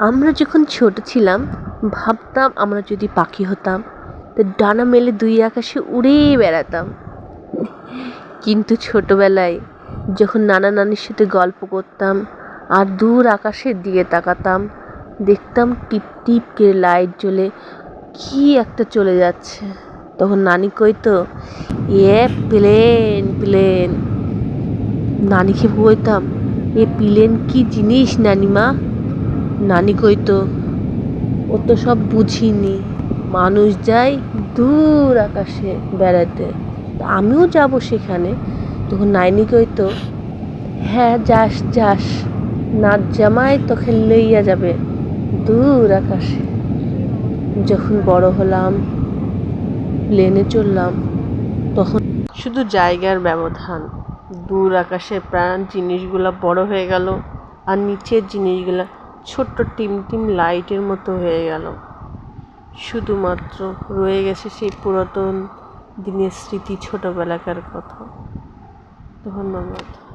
আমরা যখন ছোট ছিলাম, ভাবতাম আমরা যদি পাখি হতাম, তো ডানা মেলে দুই আকাশে উড়ে বেড়াতাম। কিন্তু ছোটবেলায় যখন নানা নানির সাথে গল্প করতাম, আর দূর আকাশের দিকে তাকাতাম, দেখতাম টিপ টিপ করে লাইট জ্বলে কি একটা চলে যাচ্ছে। তখন নানি কইতো, এ প্লেন প্লেন। নানিকে বলতাম, এ প্লেন কি জিনিস, নানিমা? নানি কইতো ও তো সব বুঝিনি। মানুষ যায় দূর আকাশে বেড়াতে। আমিও যাব সেখানে। তখন নাইনি কইতো হ্যাঁ যাস যাস। নাচ জামাই তোকে লইয়া যাবে দূর আকাশে। যখন বড় হলাম, প্লেনে চললাম তখন শুধু জায়গার ব্যবধান। দূর আকাশে প্রাণ জিনিসগুলো বড় হয়ে গেল আর নিচের জিনিসগুলো ছোট্ট টিম টিম লাইটের মতো হয়ে গেল। শুধুমাত্র রয়ে গেছে সেই পুরাতন দিনের স্মৃতি, ছোটোবেলাকার কথা। ধন্যবাদ।